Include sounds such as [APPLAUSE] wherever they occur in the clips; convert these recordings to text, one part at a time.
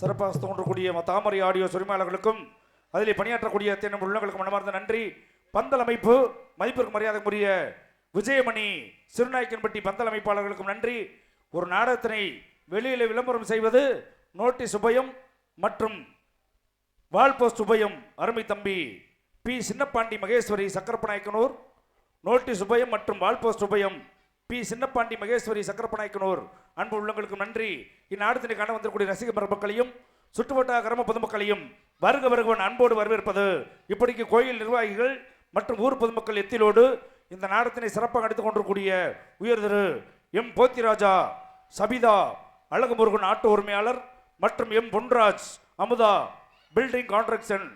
சிறப்பாக தோன்றக்கூடிய தாமரை ஆடியோ உரிமையாளர்களுக்கும் அதில் பணியாற்றக்கூடிய அத்தனை உள்ளங்களுக்கும் மனமார்ந்த நன்றி. பந்தல் அமைப்பு மதிப்பிற்கு மரியாதைக்குரிய விஜயமணி சிறுநாயக்கன்பட்டி பந்தல் அமைப்பாளர்களுக்கும் நன்றி. ஒரு நாடகத்தினை வெளியில் விளம்பரம் செய்வது நோட்டீஸ் உபயம் மற்றும் வால் போஸ்ட் உபயம் அருமை தம்பி பி சின்னப்பாண்டி மகேஸ்வரி சக்கரப்பநாயக்கனூர் நோட்டீஸ் உபயம் மற்றும் வால் போஸ்ட் உபயம் பி சின்னப்பாண்டி மகேஸ்வரி சக்கரப்பநாயக்கனூர். அன்பு உள்ளங்களுக்கு நன்றி. இந்நாடத்தினை காண வந்திருக்கூடிய ரசிக பெருமக்களையும் சுற்றுவட்டார கிராம பொதுமக்களையும் வருக வருகவன் அன்போடு வரவேற்பது. இப்படிக்கு கோயில் நிர்வாகிகள் மற்றும் ஊர் பொதுமக்கள் எத்திலோடு இந்த நாடத்தினை சிறப்பாக நடத்திக் கொண்டிருக்கூடிய உயர் திரு எம் போத்திராஜா சபிதா அழகுமுருகன் ஆட்டோ உரிமையாளர் மற்றும் M Ponraj Amudha building construction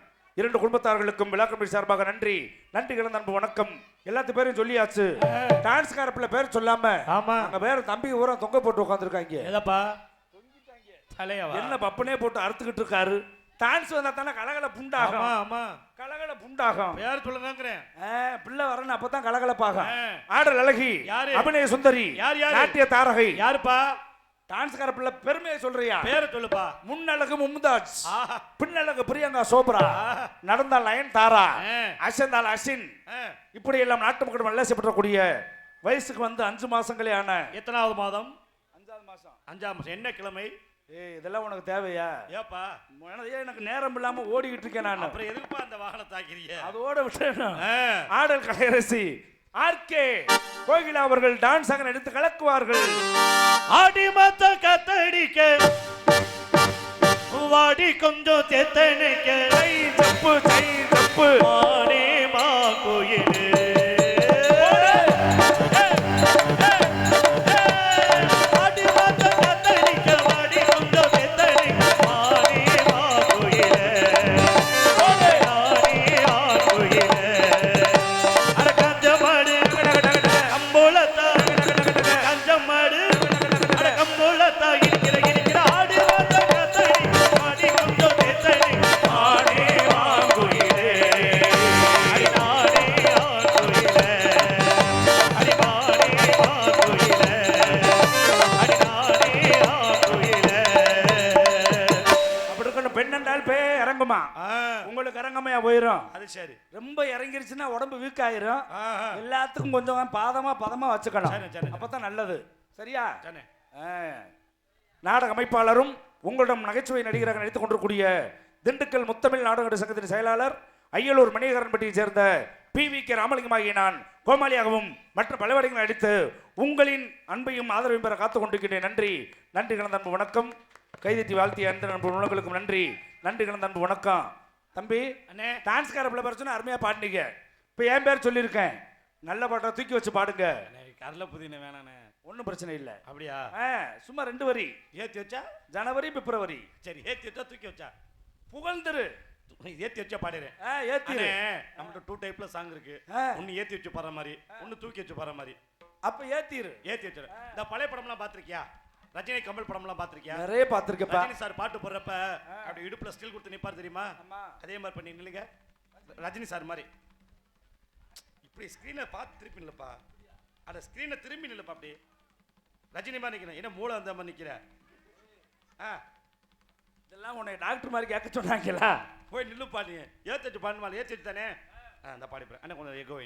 இரண்டு குடும்பத்தார்களுக்கும் விழா கமிட்டி சார்பாக நன்றி. நன்றி கலந்த அன்பு வணக்கம். எல்லாத்து பேரையும் சொல்லியாச்சு. டான்ஸ் காரப்பிள்ள பேர் சொல்லாம ஆமா. அங்க பேர் தம்பி ஊரா தொங்க போட்டு உட்காந்துருக்காங்க தலையவா? என்ன பப்பனே போட்டு அறுத்துக்கிட்டு இருக்காரு. டான்ஸ் வந்தா தானே கலகல புண்டாகும். ஆமா கலகல புண்டாகும். பேர் சொல்லுங்கிறேன் பிள்ளை வரணும் அப்பதான் கலகலப்பாகும். ஆடல் அழகி யாரு? அபிநய சுந்தரி யார், யாரு? நாட்டிய தாரகை. யாருப்பா? டான்ஸ்கார பிள்ளை பெருமையை சொல்றியா? பேரை சொல்லுப்பா. முன்னழகு மும்தாஜ். பின்னழகு பிரியங்கா சோப்ரா. நடந்தால் லயன் தாரா. அசந்தால் அசின். இப்படி எல்லாம் நாட்டு மக்கள் நல்லசைப்படக்கூடிய வயசுக்கு வந்து அஞ்சு மாசங்களே ஆன எத்தனாவது மாதம்? அஞ்சாவது மாசம். அஞ்சாம் மாசம். என்ன கிழமை? ஏய் இதெல்லாம் உனக்கு தேவையா? ஏப்பா. எனக்கு நேரம் இல்லாம ஓடிக்கிட்டு இருக்கேன் நான். அப்புறம் எதுக்குப்பா அந்த வாகனம் தாக்கிறீங்க அதோட விட்டு. ஆடல் கலையரசி. ஆர்கே கோகிலா அவர்கள் டான்ஸ் அங்க எடுத்து கலக்குவார்கள். ஆடி மத்த கத்தடிக்க வாடி கொஞ்சம் தெத்தனைக்க ஜை தப்பு ஜை தப்பு. மானே மா கோயிலு. அது சரி. ரொம்ப இறங்கிருச்சுன்னா உடம்பு வீக் ஆயிரும். எல்லாத்துக்கும் கொஞ்சம் பாதமா பதமா வச்சுக்கணும். அப்பதான் நல்லது. சரியா. நாடக அமைப்பாளரும் உங்களிடம் நகைச்சுவை நடிகராக நடித்துக் கொண்டிருக்கூடிய திண்டுக்கல் முத்தமிழ் நாடக சங்கத்தின் செயலாளர் அய்யலூர் மணிகரன்பட்டியைச் சேர்ந்த பி வி கே ராமலிங்கமாகிய நான் கோமாளியாகவும் மற்ற பலவடைகளை அடித்து உங்களின் அன்பையும் ஆதரவையும் பெற காத்துக் கொண்டிருக்கின்றேன். நன்றி. நன்றி கலந்த அன்பு வணக்கம். கைதட்டி வாழ்த்திய அன்பு உணவுகளுக்கும் நன்றி. நன்றி கலந்த அன்பு வணக்கம். தம்பி அண்ணே. டான்ஸ்கார பிள்ளை பேர் சொன்னா அருமையா பாடினீங்க. இப்போ என் பேர் சொல்லியிருக்கேன். நல்ல பாட்டை தூக்கி வச்சு பாடுங்க. கடலை புதின வேணாண்ணே ஒன்றும் பிரச்சனை இல்லை. அப்படியா? ஆ, சும்மா ரெண்டு வரி. ஏத்தி வச்சா? ஜனவரி பிப்ரவரி. சரி ஏத்தி வச்சா தூக்கி வச்சா? புகழ்ந்துரு. ஏத்தி வச்சா பாடுறேன் ஆ, அண்ணே நம்மகிட்ட டூ டைப்ல சாங் இருக்கு. ஒன்னு ஏத்தி வச்சு பாடுற மாதிரி ஒன்னு தூக்கி வச்சு பாடுற மாதிரி. அப்ப ஏத்திரு. ஏத்தி வச்சு இந்த பழைய படம்லாம் பாத்திருக்கியா ரஜினி கமல் படம்லாம் பாத்திருக்கியா நிறைய பார்த்திருக்கப்பா. ரஜினி சார் பாட்டு போடுறப்ப அப்படி இடுப்புல ஸ்டில் கொடுத்து நிப்பாரு தெரியுமா. அதே மாதிரி பண்ணி நில்லுங்க. ரஜினி சார் மாதிரி. இப்படி ஸ்கிரீனை பார்த்து திருப்பி நில்லுப்பா. அட ஸ்கிரீனை திரும்பி நில்லுப்பா அப்படி. ரஜினி மாதிரி நிக்கிறேன். என்ன மூளை அந்த மாதிரி நிக்கிற? ஆ. இதெல்லாம் உன்னை டாக்டர் மாதிரி கேட்க சொன்னாங்களா? போய் நில்லுப்பா நீ. பாடுமா ஏத்தி வச்சு தானே? ஆ இந்த பாடிப்பேன் அண்ணா கொஞ்சம் எகோ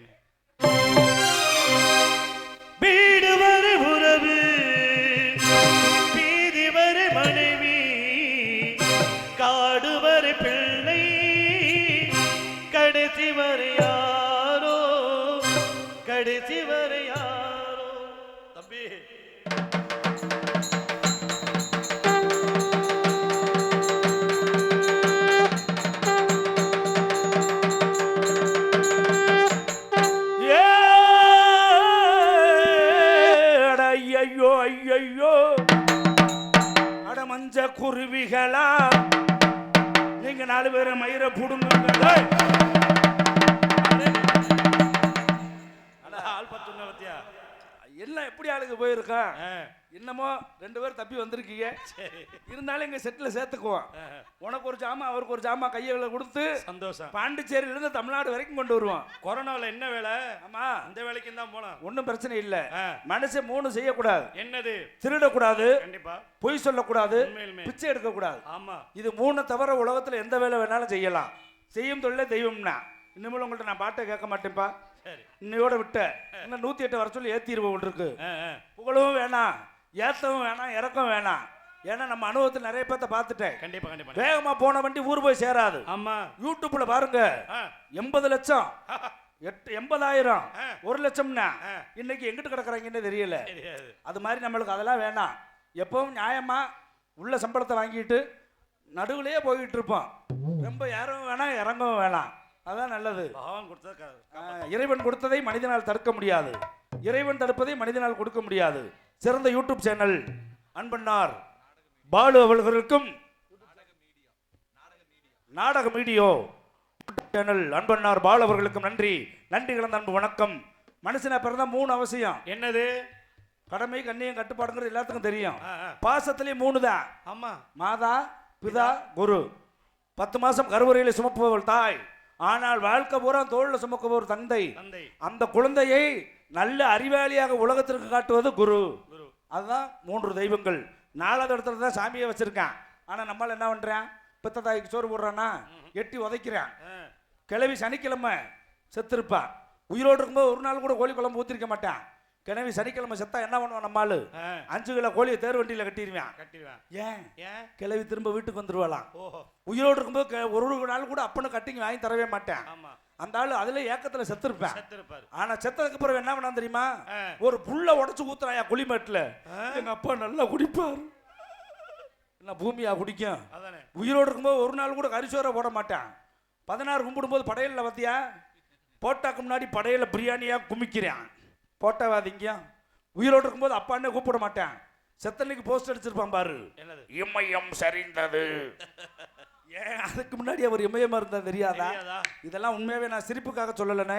குருவிகளா? நீங்க நாலு பேரும் மயிரை புடுங்க ஆ, என்னமோ ரெண்டு பேரும் தப்பி வந்திருக்கீங்க. இருந்தாலும் எங்க செட்டில் சேர்த்துக்குவோம். உனக்கு ஒரு ஜாமா அவருக்கு ஒரு ஜாமா கையில கொடுத்து சந்தோஷம். பாண்டிச்சேரியில இருந்து தமிழ்நாடு வரைக்கும் கொண்டு வருவோம். கொரோனாவில் என்ன வேலை? ஆமா. அந்த வேலைக்கும் தான் போனோம் ஒன்றும் பிரச்சனை இல்லை. மனுஷன் மூணு செய்யக்கூடாது. என்னது? திருடக்கூடாது. கண்டிப்பா. பொய் சொல்லக்கூடாது. பிச்சை எடுக்கக்கூடாது. ஆமா. இது மூணு தவிர உலகத்துல எந்த வேலை வேணாலும் செய்யலாம். செய்யும் தொழிலே தெய்வம்னா. இனிமேல் உங்கள்ட்ட நான் பாட்டை கேட்க மாட்டேன்ப்பா. இன்னையோட விட்ட. இன்னும் நூத்தி எட்டு வர சொல்லி ஏத்திருவோம் இருக்கு. புகழவும் வேணாம் ஏத்தவும் வேணாம் இறக்கவும் வேணாம். ஏன்னா நம்ம அனுபவத்தில் நிறைய பேர்த்த பார்த்துட்டேன். கண்டிப்பா கண்டிப்பா. வேகமா போன வண்டி ஊர் போய் சேராது. ஆமா. யூடியூப்ல பாருங்க. எண்பது லட்சம். எட்டு எண்பதாயிரம். ஒரு லட்சம்னா. இன்னைக்கு எங்கிட்டு கிடக்குறாங்கன்னு தெரியல. அது மாதிரி நம்மளுக்கு அதெல்லாம் வேணாம். எப்பவும் நியாயமா உள்ள சம்பளத்தை வாங்கிட்டு நடுவுலயே போயிட்டு இருப்போம். ரொம்ப ஏறவும் வேணாம் இறங்கவும் வேணாம். அதான் நல்லது. பாவம் கொடுத்தா க- ஆஹ், இறைவன் கொடுத்ததை மனிதனால் தடுக்க முடியாது. இறைவன் தடுப்பதை மனிதனால் கொடுக்க முடியாது. சிறந்த யூடியூப் சேனல் அன்பண்ணார் பாலு அவர்களுக்கும் நாடக மீடியோ சேனல் அன்பண்ணார் பாலு அவர்களுக்கும் நன்றி. நன்றி கலந்த அன்பு வணக்கம். மனுஷனா பிறந்தா மூணு அவசியம். என்னது? கடமை கண்ணியம் கட்டுப்பாடுங்கிறது எல்லாத்துக்கும் தெரியும். பாசத்திலே மூணு தான். ஆமா. மாதா பிதா குரு. பத்து மாசம் கருவறையில் சுமப்பவள் தாய். ஆனால் வாழ்க்கை பூரா தோளில் சுமக்குபவர் தந்தை. தந்தை. அந்த குழந்தையை நல்ல அறிவாளியாக உலகத்திற்கு காட்டுவது குரு. அதுதான் மூன்று தெய்வங்கள். நாலாவது இடத்துல தான் சாமியை வச்சிருக்கான். ஆனால் நம்மளால் என்ன பண்ணுறான் பித்த தாய்க்கு சோறு போடுறான்னா? எட்டி உதைக்கிறான். ஆ, கிழவி சனிக்கிழமை செத்துருப்பா உயிரோடு இருக்கும்போது ஒரு நாள் கூட கோழி குழம்பு ஊற்றிருக்க மாட்டான். கிழவி சனிக்கிழமை செத்தா என்ன பண்ணுவான் நம்மால் ஆ, அஞ்சு கிலோ கோழியை தேர் வண்டியில் கட்டிடுவான் கட்டிடுவேன் ஏன்? ஏன் கிழவி திரும்ப வீட்டுக்கு வந்துருவாளாம். உயிரோடு இருக்கும்போது ஒரு ஒரு நாள் கூட அப்பனு கட்டிங் வாங்கி தரவே மாட்டேன். அந்த ஆளு அதுல ஏக்கத்துல செத்துருப்பேன். செத்திருப்பாரு. ஆனா செத்ததுக்கு அப்புறம் என்ன பண்ணா தெரியுமா. ஒரு புல்ல உடைச்சு ஊத்துறாயா குளிமேட்டுல எங்க அப்பா நல்லா குடிப்பாரு. என்ன பூமியா குடிக்கும்? உயிரோடு இருக்கும்போது ஒரு நாள் கூட கரிசோரை போட மாட்டான். பதினாறு கும்பிடும்போது படையல்ல பார்த்தியா போட்டாக்கு முன்னாடி படையல பிரியாணியா குமிக்கிறான். போட்டவாதீங்க உயிரோடு இருக்கும்போது அப்பான்னே கூப்பிட மாட்டான். செத்தனைக்கு போஸ்ட் அடிச்சிருப்பான் பாரு. இமயம் சரிந்தது. [LAUGHS] ஏன் அதுக்கு முன்னாடி அவர் இமயமா இருந்தா தெரியாதா? இதெல்லாம் உண்மையாவே நான் சிரிப்புக்காக சொல்லலைனே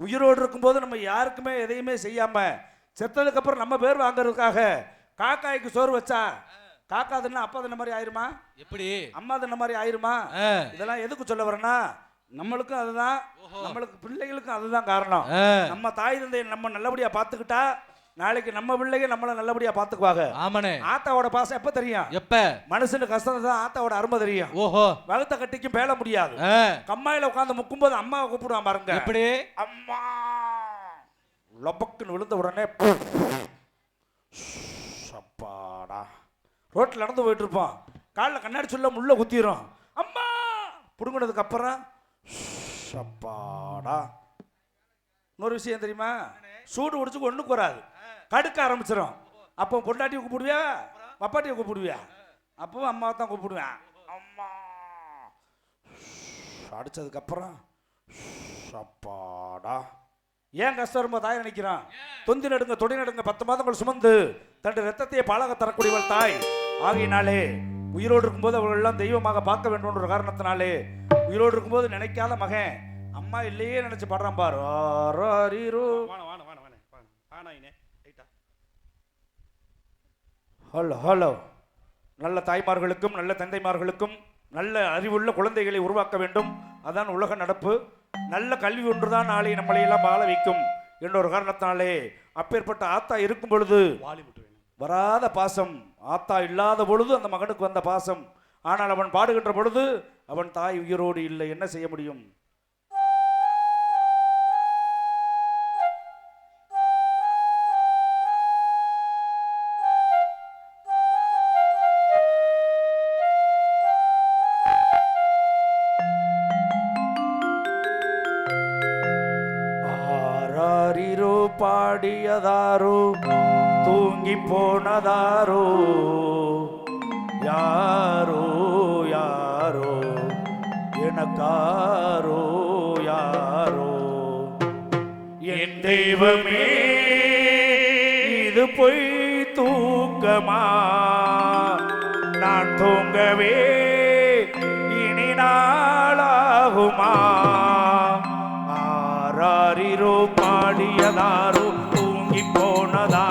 உயிரோடு இருக்கும்போது நம்ம யாருக்குமே எதையுமே செய்யாம செத்ததுக்கு அப்புறம் நம்ம பேர் வாங்குறதுக்காக காக்காய்க்கு சோறு வச்சா காக்கா தின்ன அப்பா தின்ன மாதிரி ஆயிருமா? எப்படி? அம்மா தின்ன மாதிரி ஆயிருமா? இதெல்லாம் எதுக்கு சொல்ல வரேன்னா நம்மளுக்கும் அதுதான் நம்மளுக்கு பிள்ளைகளுக்கும் அதுதான் காரணம். நம்ம தாய் தந்தையை நம்ம நல்லபடியா பார்த்துக்கிட்டா நாளைக்கு நம்ம பிள்ளைங்க நம்மளை நல்லபடியா பார்த்துக்குவாங்க. ஆமாண்ணே. ஆத்தாவோட பாசம் எப்ப தெரியும்? எப்ப? மனுஷனுக்கு கஷ்டம் தான் ஆத்தாவோட அருமை தெரியும். ஓஹோ. வகுத்த கட்டிக்கும் பேல முடியாது. கம்மாயில உட்காந்து முக்கும்போது அம்மாவை கூப்பிடுவான் பாருங்க. எப்படி? அம்மா. லொபக்குன்னு விழுந்த உடனே சப்பாடா ரோட்டில் நடந்து போயிட்டு இருப்போம் காலில் கண்ணாடி சொல்ல முள்ள குத்திரும். அம்மா! புடுங்கினதுக்கு அப்புறம் சப்பாடா இன்னொரு விஷயம் தெரியுமா? சூடு பிடிச்சி ஒன்றுக்கு வராது கடுக்க ஆரம்பிச்சிடும் அப்போ பொண்டாட்டியை கூப்பிடுவியா? பப்பாட்டியை கூப்பிடுவியா? அப்பவும் அம்மாவை தான் கூப்பிடுவேன். அம்மா. அடித்ததுக்கப்புறம் சப்பாடா ஏன் கஷ்டம் ரொம்ப தாய் நினைக்கிறான்? தொந்தி நடுங்க தொடி நடுங்க பத்து மாதங்கள் சுமந்து தன் ரத்தத்தையே பாலக தரக்கூடியவள் தாய். ஆகையினாலே உயிரோடு இருக்கும்போது அவர்கள் எல்லாம் தெய்வமாக பார்க்க வேண்டும் என்ற காரணத்தினாலே உயிரோடு இருக்கும்போது நினைக்காத மகன். அம்மா இல்லையே நினைச்சு பாடுறான் பாரு. Hello hello. நல்ல தாய்மார்களுக்கும் நல்ல தந்தைமார்களுக்கும் நல்ல அறிவுள்ள குழந்தைகளை உருவாக்க வேண்டும். அதான் உலக நடப்பு. நல்ல கல்வி ஒன்றுதான் நாளை நம்மளை எல்லாம் வாழ வைக்கும். என்ற ஒரு காரணத்தினாலே அப்பேற்பட்ட ஆத்தா இருக்கும் பொழுது வராத பாசம். ஆத்தா இல்லாத பொழுது அந்த மகனுக்கு வந்த பாசம். ஆனால் அவன் பாடுகின்ற பொழுது அவன் தாய் உயிரோடு இல்லை என்ன செய்ய முடியும்? ஆராரிரோ பாடியதாரோ தூங்கி போனதாரோ யாரோ யாரோ? பணக்காரோ யாரோ? என் தெய்வமே இது பொய் தூக்கமா? நான் தூங்கவே இனி நாளாகுமா? ஆராரிரோ பாடியதாரோ தூங்கி போனதா?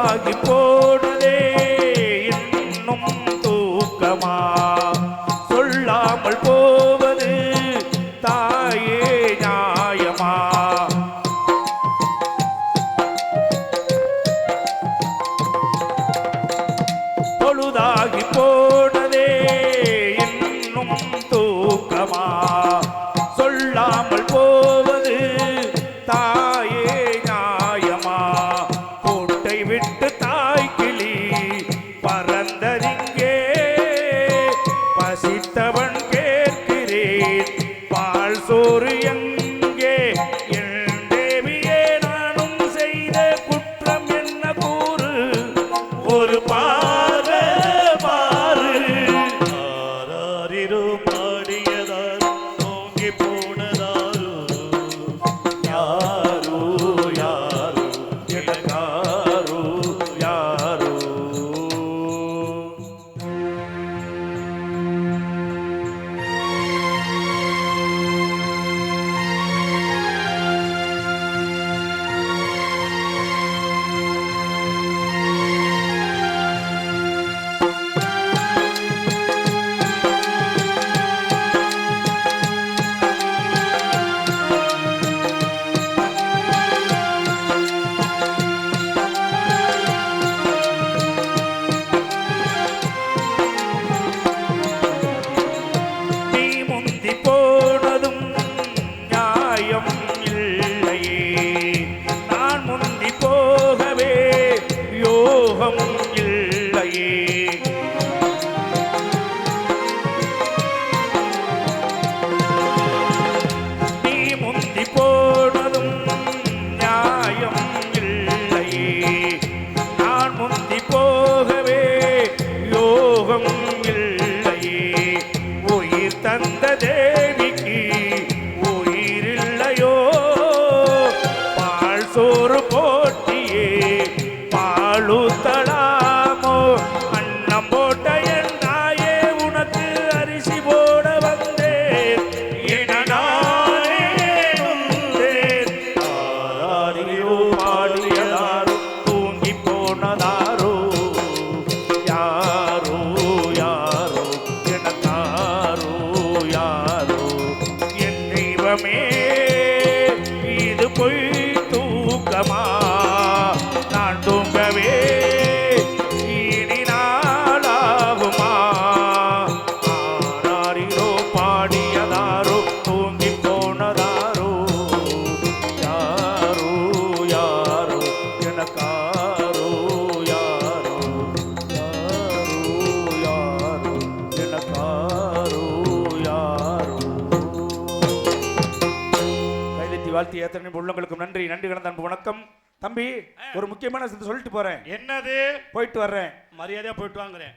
ஆகி போ ஆசீர்வதித்த எத்தனை உள்ளங்களுக்கும் நன்றி நன்றி கலந்த அன்பு வணக்கம். தம்பி ஒரு முக்கியமான சொல்லிட்டு போறேன். என்னது? போயிட்டு வர்றேன். மரியாதையா போயிட்டு வாங்குறேன்.